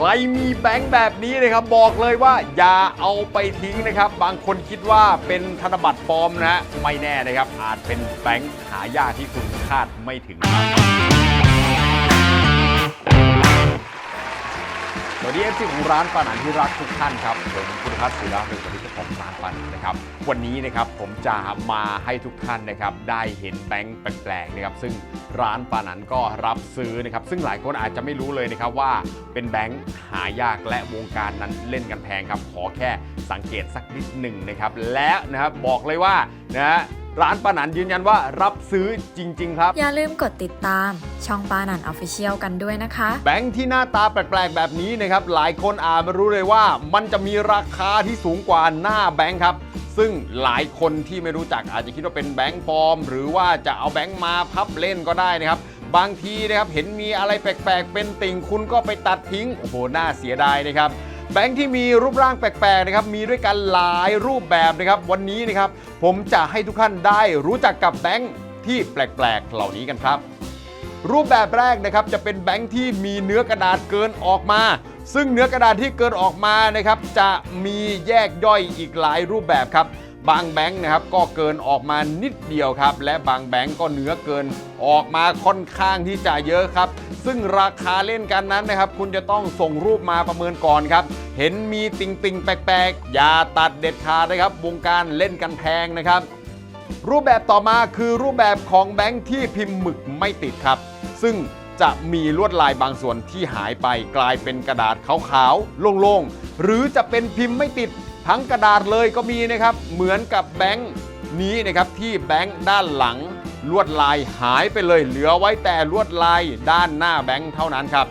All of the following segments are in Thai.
ใครมีแบงค์แบบนี้นะครับบอกเลยว่าอย่าเอาไปทิ้งนะครับ บางคนคิดว่าเป็นธนบัตรปลอมนะฮะไม่แน่นะครับ อาจเป็นแบงค์หายากที่คุณคาดไม่ถึงครับ วัสดีเอฟซีของร้านปานันที่รักทุกท่านครับผมคุณพัฒน์ศิระเป็นเจ้าของร้านปานันนะครับ วันนี้นะครับผมจะมาให้ทุกท่านนะครับได้เห็นแบงค์แปลกๆนะครับซึ่งร้านปานันก็รับซื้อนะครับซึ่งหลายคนอาจจะไม่รู้เลยนะครับว่าเป็นแบงค์หายากและวงการนั้นเล่นกันแพงครับขอแค่สังเกตสักนิดหนึ่งนะครับและนะครับบอกเลยว่านะ ร้านปานันยืนยันว่ารับซื้อจริง ๆ ครับ อย่าลืมกดติดตาม ช่องปานันออฟฟิเชียลกันด้วยนะคะ แบงค์ที่หน้าตาแปลก ๆ แบบนี้นะครับ หลายคนอาจไม่รู้เลยว่า มันจะมีราคาที่สูงกว่าหน้าแบงค์ครับ ซึ่งหลายคนที่ไม่รู้จักอาจจะคิดว่าเป็นแบงค์ปลอม หรือว่าจะเอาแบงค์มาพับเล่นก็ได้นะครับบางทีนะครับเห็นมีอะไรแปลกๆ เป็นติ่งคุณก็ไปตัดทิ้งโอ้โหน่าเสียดายนะครับ แบงค์ที่มีรูปร่างแปลกๆนะครับมีด้วยกันหลายรูปแบบนะครับวันนี้นะครับผมจะให้ทุกท่านได้รู้จักกับแบงค์ที่แปลกๆเหล่านี้กันครับ รูปแบบแรกนะครับจะเป็นแบงค์ที่มีเนื้อกระดาษเกินออกมา ซึ่งเนื้อกระดาษที่เกินออกมานะครับจะมีแยกย่อยอีกหลายรูปแบบครับ บางแบงค์นะครับก็เกินออกมานิดเดียวครับ และบางแบงค์ก็เหนือเกินออกมาค่อนข้างที่จะเยอะครับ ซึ่งราคาเล่นกันนั้นนะครับ คุณจะต้องส่งรูปมาประเมินก่อนครับ เห็นมีติงติงแปลกๆ อย่าตัดเด็ดขาดนะครับ วงการเล่นกันแพงนะครับ รูปแบบต่อมาคือรูปแบบของแบงค์ที่พิมพ์หมึกไม่ติดครับ ซึ่งจะมีลวดลายบางส่วนที่หายไปกลายเป็นกระดาษขาวๆโล่งๆ หรือจะเป็นพิมพ์ไม่ติด ทั้งกระดาษเลยก็มีนะครับ เหมือนกับแบงค์นี้นะครับที่แบงค์ด้านหลังลวดลายหายไปเลย เหลือไว้แต่ลวดลายด้านหน้าแบงค์เท่านั้นครับ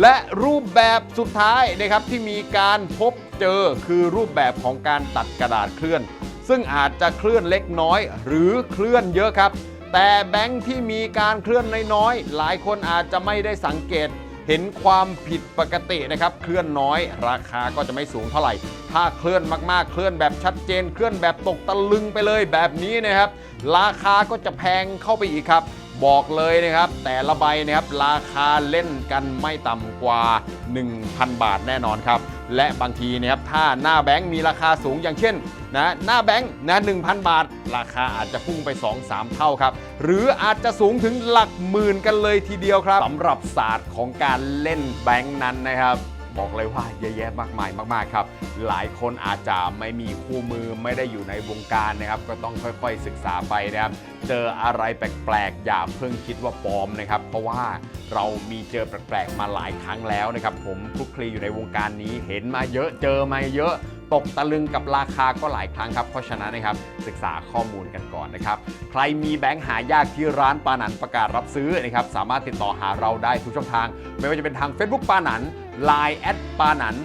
และรูปแบบสุดท้ายนะครับที่มีการพบเจอคือรูปแบบของการตัดกระดาษเคลื่อน ซึ่งอาจจะเคลื่อนเล็กน้อย หรือเคลื่อนเยอะครับ แต่แบงค์ที่มีการเคลื่อนน้อยๆหลายคนอาจจะไม่ได้สังเกต เห็นความผิดปกตินะครับ เคลื่อนน้อยราคาก็จะไม่สูงเท่าไหร่ ถ้าเคลื่อนมากๆ เคลื่อนแบบชัดเจน เคลื่อนแบบตกตะลึงไปเลยแบบนี้นะครับ ราคาก็จะแพงเข้าไปอีกครับ บอกเลยนะครับ แต่ละใบนะครับราคาเล่นกันไม่ต่ำกว่า 1,000 บาทแน่นอนครับ และบางทีนะครับถ้าหน้าแบงค์มีราคาสูงอย่างเช่นนะหน้าแบงค์นะ1,000 บาท ราคาอาจจะพุ่งไป 2-3 เท่าครับ หรืออาจจะสูงถึงหลักหมื่นกันเลยทีเดียวครับสำหรับศาสตร์ของการเล่นแบงค์นั้นนะครับ บอกเลยว่าเยอะแยะมากมายมากๆครับ หลายคนอาจจะไม่มีคู่มือไม่ได้อยู่ในวงการนะครับ ก็ต้องค่อยๆศึกษาไปนะครับ เจออะไรแปลกๆ อย่าเพิ่งคิดว่าปลอมนะครับ เพราะว่าเรามีเจอแปลกๆ มาหลายครั้งแล้วนะครับ ผมคลุกคลีอยู่ในวงการนี้เห็นมาเยอะเจอมาเยอะตกตะลึงกับราคาก็หลายครั้งครับ เพราะฉะนั้นนะครับศึกษาข้อมูลกันก่อนนะครับ ใครมีแบงค์หายากที่ร้านปานันประกาศรับซื้อนะครับ สามารถติดต่อหาเราได้ทุกช่องทาง ไม่ว่าจะเป็นทาง Facebook ปานัน Line แอดปานัน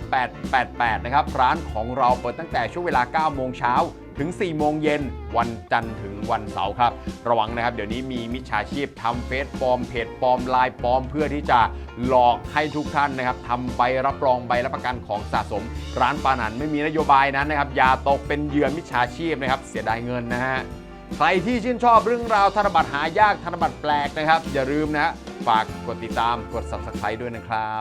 888 นะครับ ร้านของเราเปิดตั้งแต่ช่วงเวลา 9 โมงเช้าถึง 4 โมงเย็นวันจันทร์ถึงวันเสาร์ครับ ระวังนะครับ เดี๋ยวนี้มีมิจฉาชีพทำเฟซปลอมเพจปลอมไลน์ปลอม เพื่อที่จะหลอกให้ทุกท่านนะครับทำใบรับรองใบรับประกันของสะสม ร้านปานันไม่มีนโยบายนั้นนะครับ อย่าตกเป็นเหยื่อมิจฉาชีพนะครับ เสียดายเงินนะฮะใครที่ชื่นชอบเรื่องราวธนบัตรหายากธนบัตรแปลกนะครับ อย่าลืมนะฮะฝากกดติดตามกด subscribe ด้วยนะครับ